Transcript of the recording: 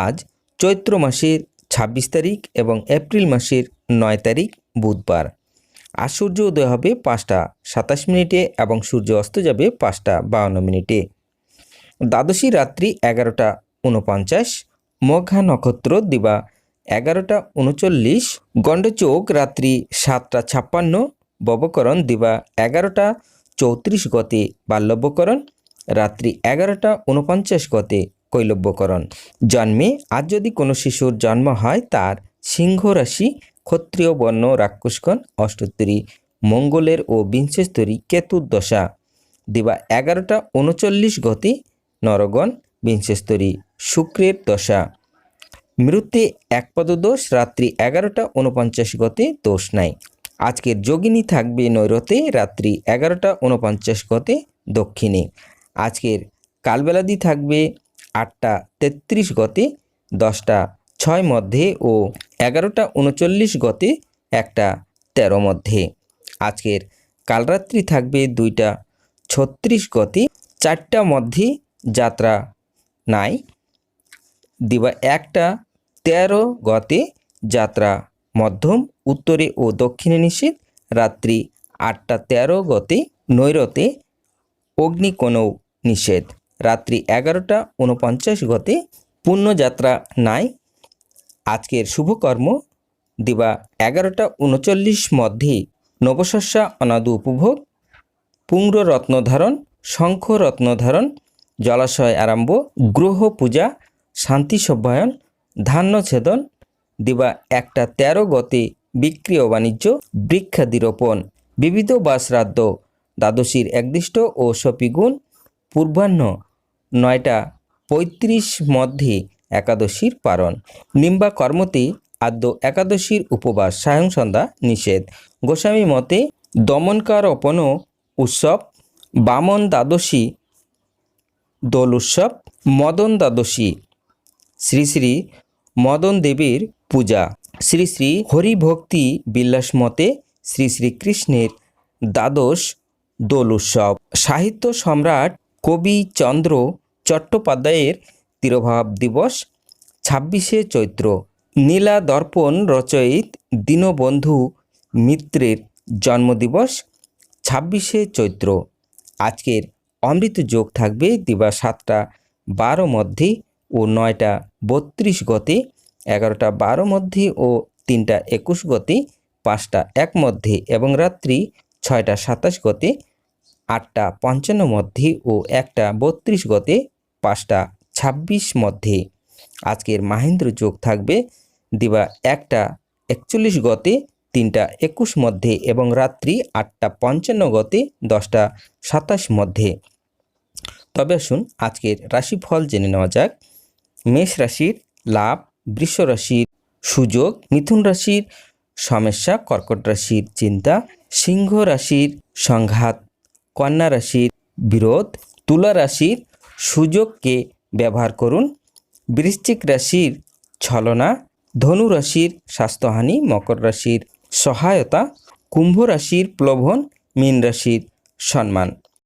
আজ চৈত্র মাসের ছাব্বিশ তারিখ এবং এপ্রিল মাসের নয় তারিখ বুধবার। আর সূর্য উদয় হবে পাঁচটা সাতাশ মিনিটে এবং সূর্য অস্ত যাবে পাঁচটা বাউন্ন মিনিটে। দ্বাদশী রাত্রি এগারোটা উনপঞ্চাশ, মঘা নক্ষত্র দিবা এগারোটা উনচল্লিশ, গণ্ডচোক রাত্রি সাতটা ছাপ্পান্ন, ববকরণ দিবা এগারোটা চৌত্রিশ গতে বাল্যব্যকরণ রাত্রি এগারোটা উনপঞ্চাশ গতে কৈলব্যকরণ। জন্মে আজ যদি কোনো শিশুর জন্ম হয়, তার সিংহ রাশি ক্ষত্রিয়, বর্ণ, রাক্ষসগণ অষ্টোত্তরী মঙ্গলের ও বিংশস্তরী কেতুর দশা। দিবা এগারোটা উনচল্লিশ গতি, নরগণ, বিংশস্তরী শুক্রের দশা। মৃত্যু একপদ দোষ রাত্রি এগারোটা উনপঞ্চাশ গতে, দোষ নাই। আজকের যোগিনী থাকবে নৈরতে, রাত্রি এগারোটা উনপঞ্চাশ গতে, দক্ষিণে। আজকের কালবেলাদি থাকবে আটটা তেত্রিশ গতে, দশটা ছয় মধ্যে ও এগারোটা উনচল্লিশ গতে, একটা তেরো মধ্যে। আজকের কালরাত্রি থাকবে দুইটা ছত্রিশ গতে, চারটা মধ্যে যাত্রা নাই। দিবা একটা তেরো গতে, যাত্রা মধ্যম, উত্তরে ও দক্ষিণে নিষেধ রাত্রি আটটা তেরো গতে, নৈরতে অগ্নিকোণও নিষেধ। রাত্রি এগারোটা উনপঞ্চাশ গতে পুণ্যযাত্রা নাই। আজকের শুভকর্ম দিবা এগারোটা উনচল্লিশ মধ্যে নবশস্যা অনাদু উপভোগ পুঙ্গ রত্নধারণ শঙ্খ রত্নধারণ জলাশয় আরম্ভ, গ্রহ পূজা, শান্তি সভ্যায়ন, ধান্য ছেদন, দিবা একটা তেরো গতে বিক্রি ও বাণিজ্য, বৃক্ষাদিরোপণ, বিবিধ বা দ্বাদশীর একদিষ্ট ও সপিগুণ, পূর্বাহ্ন নয়টা পঁয়ত্রিশ মধ্যে একাদশীর পারণ। নিম্বা কর্মতে আদ্য একাদশীর উপবাস, সায়ং সন্ধ্যা নিষেধ। গোস্বামী মতে দমনকার অপন উৎসব, বামন দ্বাদশী, দোল উৎসব, মদন দ্বাদশী, শ্রী শ্রী মদন দেবীর পূজা। শ্রী শ্রী হরিভক্তি বিলাস মতে শ্রী শ্রীকৃষ্ণের দ্বাদশ দোল উৎসব। সাহিত্য সম্রাট কবি চন্দ্র চট্টোপাধ্যায়ের তিরোভাব দিবস, ছাব্বিশে চৈত্র। নীলা দর্পণ রচয়িত দীনবন্ধু মিত্রের জন্মদিবস, ছাব্বিশে চৈত্র। আজকের অমৃত যোগ থাকবে দিবা সাতটা বারো মধ্যে ও নয়টা বত্রিশ গতে, এগারোটা বারো মধ্যে ও তিনটা একুশ গতে, পাঁচটা এক মধ্যে এবং রাত্রি ছয়টা সাতাশ গতে আটটা পঞ্চান্ন মধ্যে ও একটা বত্রিশ গতে পাঁচটা ছাব্বিশ মধ্যে। আজকের মাহেন্দ্র যোগ থাকবে দিবা একটা একচল্লিশ গতে, তিনটা একুশ মধ্যে এবং রাত্রি আটটা পঞ্চান্ন গতে, দশটা সাতাশ মধ্যে। তবে আসুন আজকের রাশিফল জেনে নেওয়া যাক। মেষ রাশির লাভ, বৃষ রাশির সুযোগ, মিথুন রাশির সমস্যা, কর্কট রাশির চিন্তা, সিংহ রাশির সংঘাত কন্যা রাশির বিরোধ, তুলা রাশির সুযোগকে ব্যবহার করুন। বৃশ্চিক রাশির ছলনা, ধনু রাশির স্বাস্থ্যহানি, মকর রাশির সহায়তা, কুম্ভ রাশির প্লবন মীন রাশির সম্মান।